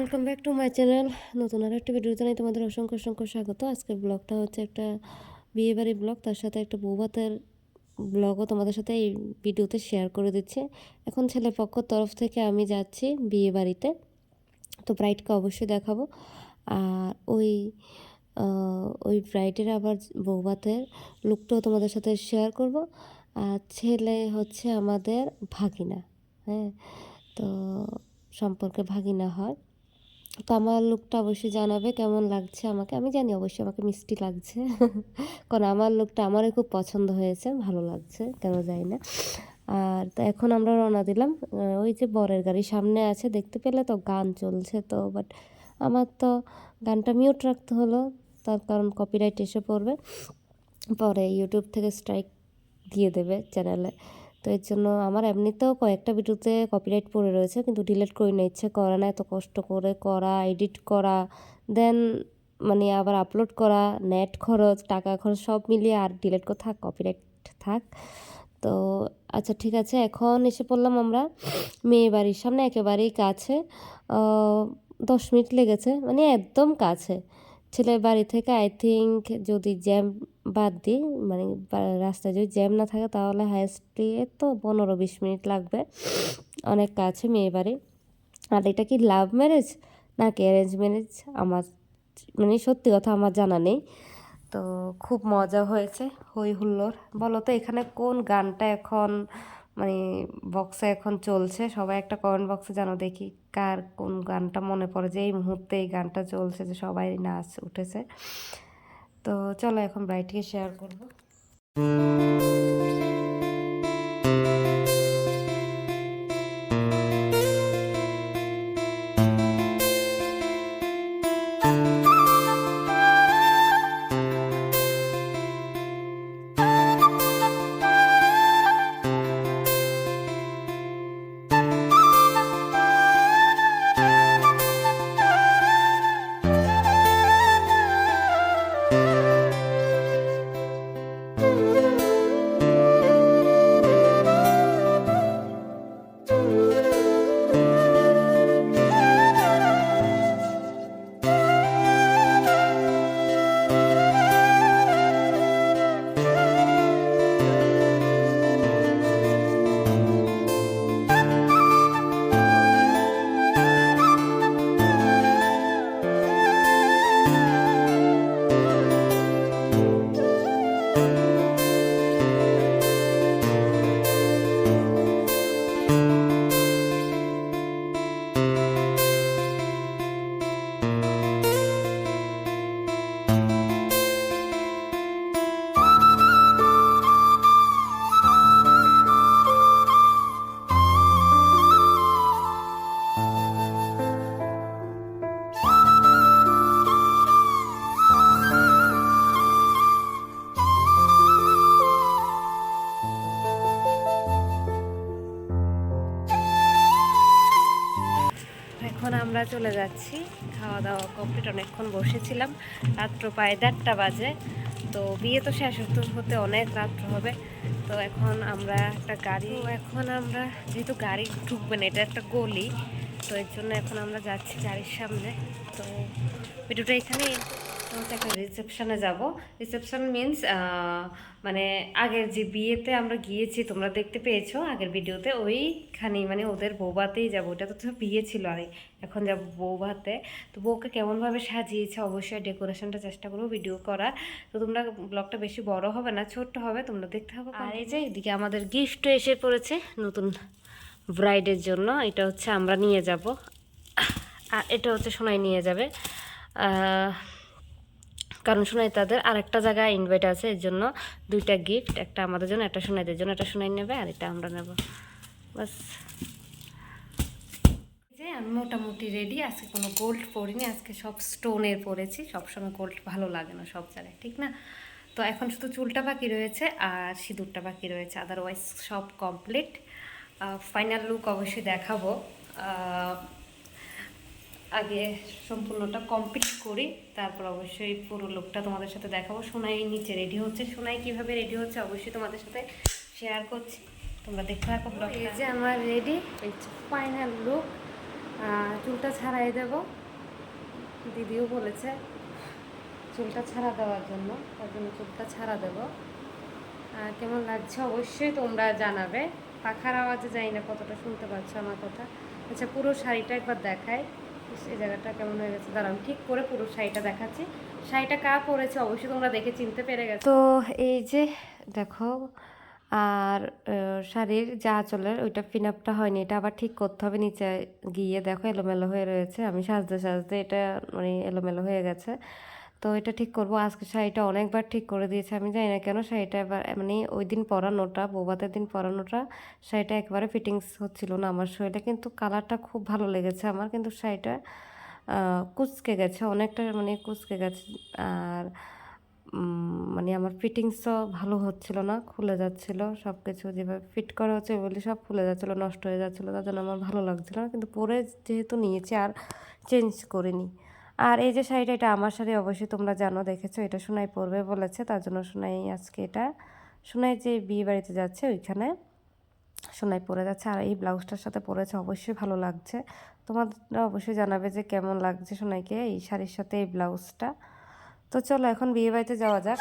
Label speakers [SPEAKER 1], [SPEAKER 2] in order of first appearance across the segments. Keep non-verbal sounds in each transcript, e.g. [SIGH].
[SPEAKER 1] Welcome back to my channel নতুন আর একটা ভিডিও জানাই তোমাদের অসংখ্য অসংখ্য স্বাগত। আজকের ব্লগটা হচ্ছে একটা বিয়েবাড়ির ব্লগ তার সাথে একটা বৌভাতের ব্লগও তোমাদের সাথে এই ভিডিওতে শেয়ার করে দিচ্ছি। এখন ছেলে পক্ষর তরফ থেকে আমি যাচ্ছি বিয়ে বাড়িতে তো ব্রাইডকে অবশ্যই দেখাবো। আর ওই ওই ব্রাইডের আবার বৌভাতের লুকটাও তোমাদের সাথে শেয়ার করব। আর ছেলে হচ্ছে আমাদের ভাগিনা। হ্যাঁ তো সম্পর্কে ভাগিনা হয়। তো আমার লুকটা অবশ্যই জানাবে কেমন লাগছে আমাকে। আমি জানি অবশ্যই আমাকে মিষ্টি লাগছে। [LAUGHS] কারণ আমার লুকটা আমারই খুব পছন্দ হয়েছে, ভালো লাগছে, কেন জানি না। আর তো এখন আমরা রওনা দিলাম ওই যে বরের গাড়ি সামনে আছে, দেখতে পেলে তো গান চলছে তো বাট আমার তো গানটা মিউট রাখতে হলো, তার কারণ কপিরাইট এসে পড়বে। পরে ইউটিউব থেকে স্ট্রাইক দিয়ে দেবে চ্যানেলে তো এর জন্য আমার এমনিতেও কয়েকটা ভিডিওতে কপিরাইট পড়ে রয়েছে, কিন্তু ডিলিট করি না, ইচ্ছে করে না, এত কষ্ট করে করা এডিট করা দেন মানে আবার আপলোড করা নেট খরচ, টাকা খরচ, সব মিলিয়ে আর ডিলেট করে, থাক কপিরাইট থাক। তো আচ্ছা ঠিক আছে, এখন এসে পড়লাম আমরা মেয়ে বাড়ির সামনে, একেবারেই কাছে দশ মিনিট লেগেছে মানে একদম কাছে। ছেলের বাড়ি থেকে আই থিঙ্ক যদি জ্যাম বাদ দিই মানে রাস্তায় যদি জ্যাম না থাকে তাহলে হাইস্টলি তো পনেরো বিশ মিনিট লাগবে। অনেক কাছে মেয়ে বাড়ি। আর এটা কি লাভ ম্যারেজ নাকি অ্যারেঞ্জ ম্যারেজ আমার মানে সত্যি কথা আমার জানা নেই। তো খুব মজা হয়েছে হই হুল্লোড়। বলো তো এখানে কোন গানটা এখন মানে বক্সে এখন চলছে। সবাই একটা কমেন্ট বক্সে জানো দেখি কার কোন গানটা মনে পড়ে যে এই মুহূর্তে এই গানটা চলছে যে সবাই নাচ উঠেছে। তো চলো এখন ব্রাইটকে শেয়ার করব। আমরা চলে যাচ্ছি। খাওয়া দাওয়া কমপ্লিট অনেকক্ষণ বসেছিলাম। রাত্র প্রায় দেড়টা বাজে। তো বিয়ে তো শেষ হতে হতে অনেক রাত্র হবে। তো এখন আমরা একটা গাড়ি এখন আমরা যেহেতু গাড়ি ঢুকবে না, এটা একটা গলি। তো এর জন্য এখন আমরা যাচ্ছি গাড়ির সামনে। তো ভিডিওটা এখানে তো হচ্ছে একটা রিসেপশনে যাব। রিসেপশন মিন্স মানে আগের যে বিয়েতে আমরা গিয়েছি তোমরা দেখতে পেয়েছ আগের ভিডিওতে ওইখানেই মানে ওদের বৌভাতেই যাব। ওটা তো তো বিয়ে ছিল আর এখন যাব বৌভাতে। তো বউকে কেমনভাবে সাজিয়েছে অবশ্যই ডেকোরেশনটা চেষ্টা করব ভিডিও করার। তো তোমরা ব্লগটা বেশি বড় হবে না ছোট্ট হবে তোমরা দেখতে হবে আর এই যে এদিকে আমাদের গিফট এসে পড়েছে নতুন ব্রাইডের জন্য এটা হচ্ছে আমরা নিয়ে যাব। আর এটা হচ্ছে সোনাই নিয়ে যাবে। কারণ সোনাই তাদের আরেকটা জায়গায় ইনভাইট আছে, এর জন্য দুইটা গিফট একটা আমাদের জন্য, একটা সোনাইদের জন্য, একটা সোনাই নেবে আর এটা আমরা নেব। বাস। যে আমি মোটামুটি রেডি আজকে কোনো গোল্ড পরিনি, আজকে সব স্টোনের পরেছি, সবসময় গোল্ড ভালো লাগে না সব জায়গায়, ঠিক না? তো এখন শুধু চুলটা বাকি রয়েছে আর সিঁদুরটা বাকি রয়েছে আদারওয়াইজ সব কমপ্লিট ফাইনাল লুক অবশ্যই দেখাবো। আগে সম্পূর্ণটা কমপ্লিট করি তারপর অবশ্যই পুরো লোকটা তোমাদের সাথে দেখাবো। সোনাই নিচে রেডি হচ্ছে। সোনাই কীভাবে রেডি হচ্ছে অবশ্যই তোমাদের সাথে শেয়ার করছি। তোমরা দেখতে থাকো এই যে আমার রেডি ফাইনাল লুক চুলটা ছাড়াই দেব। দিদিও বলেছে চুলটা ছাড়া দেওয়ার জন্য তার জন্য চুলটা ছাড়া দেব। কেমন লাগছে অবশ্যই তোমরা জানাবে। পাখার আওয়াজে যাই না কতটা শুনতে পাচ্ছ আমার কথা। আচ্ছা পুরো শাড়িটা একবার ইস, এই জায়গাটা কেমন হয়ে গেছে? দাঁড়ান ঠিক করে পুরো শাড়িটা দেখাচ্ছি। শাড়িটা কা পরেছে অবশ্যই তোমরা দেখে চিনতে পেরে গেছো। তো এই যে, দেখো, আর শাড়ির যা চলে ওইটা পিন আপটা হয়নি। এটা আবার ঠিক করতে হবে, নিচে গিয়ে দেখো এলোমেলো হয়ে রয়েছে। আমি সাজতে সাজতে এটা মানে এলোমেলো হয়ে গেছে। তো এটা ঠিক করব। আজকে শাড়িটা অনেকবার ঠিক করে দিয়েছে, আমি জানি না কেন শাড়িটা এবার মানে ওই দিন পরানোটা বৌবাতের দিন পরানোটা, শাড়িটা একবারে ফিটিংস হচ্ছিল না আমার শরীরে, কিন্তু কালারটা খুব ভালো লেগেছে আমার, কিন্তু শাড়িটা কুচকে গেছে, অনেকটা মানে কুচকে গেছে, আর মানে আমার ফিটিংসও ভালো হচ্ছিল না, খুলে যাচ্ছিল সব কিছু যেভাবে ফিট করা হচ্ছে বলে সব খুলে যাচ্ছিল, নষ্ট হয়ে যাচ্ছিল, তার জন্য আমার ভালো লাগছিল না, কিন্তু পরে যেহেতু নিয়েছি আর চেঞ্জ করিনি। আর এই যে শাড়িটা, এটা আমার শাড়ি অবশ্যই তোমরা জানো, দেখেছ, এটা সোনাই পরবে বলেছে, তার জন্য সোনাই আজকে এটা, সোনাই যে বিয়ে বাড়িতে যাচ্ছে ওইখানে সোনাই পরে যাচ্ছে, আর এই ব্লাউজটার সাথে পরেছে, অবশ্যই ভালো লাগছে তোমরা অবশ্যই জানাবে যে কেমন লাগছে সোনাইকে এই শাড়ির সাথে এই ব্লাউজটা, তো চলো এখন বিয়ে বাড়িতে যাওয়া যাক।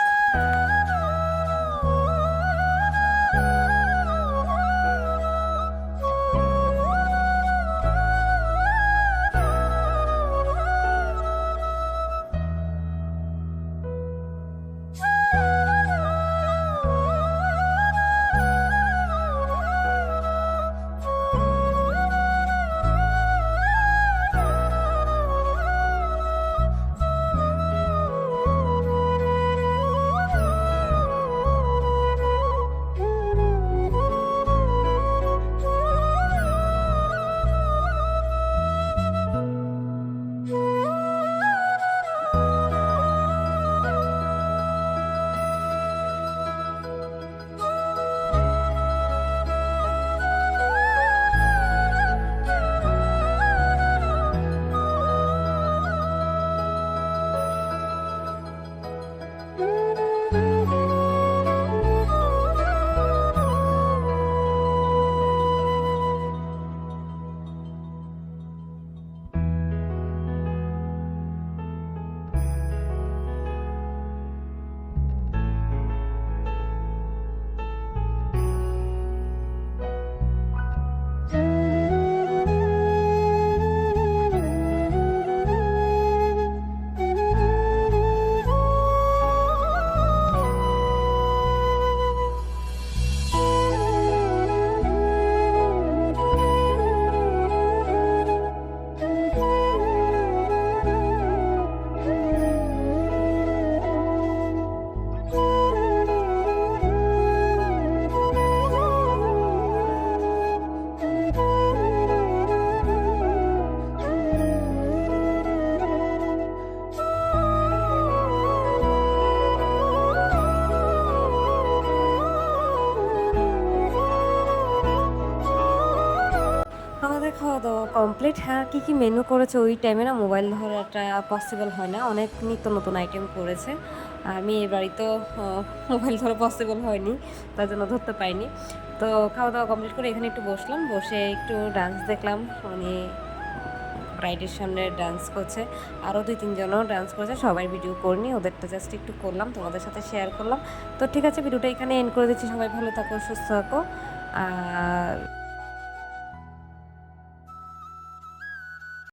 [SPEAKER 1] দাওয়া কমপ্লিট হ্যাঁ কী কী মেনু করেছে ওই টাইমে না মোবাইল ধরাটা পসিবল হয় না। অনেক নিত্য নতুন আইটেম করেছে। আর মেয়ের বাড়ি তো মোবাইল ধরা পসিবল হয়নি, তার জন্য ধরতে পাইনি তো খাওয়া দাওয়া কমপ্লিট করে এখানে একটু বসলাম, বসে একটু ডান্স দেখলাম। উনি ব্রাইডের সামনে ডান্স করছে। আরও দুই তিনজনও ডান্স করেছে। সবাই ভিডিও করিনি, ওদেরটা জাস্ট একটু করলাম, তোমাদের সাথে শেয়ার করলাম। তো ঠিক আছে ভিডিওটা এখানে এন্ড করে দিচ্ছি। সবাই ভালো থাকো, সুস্থ থাকো। আর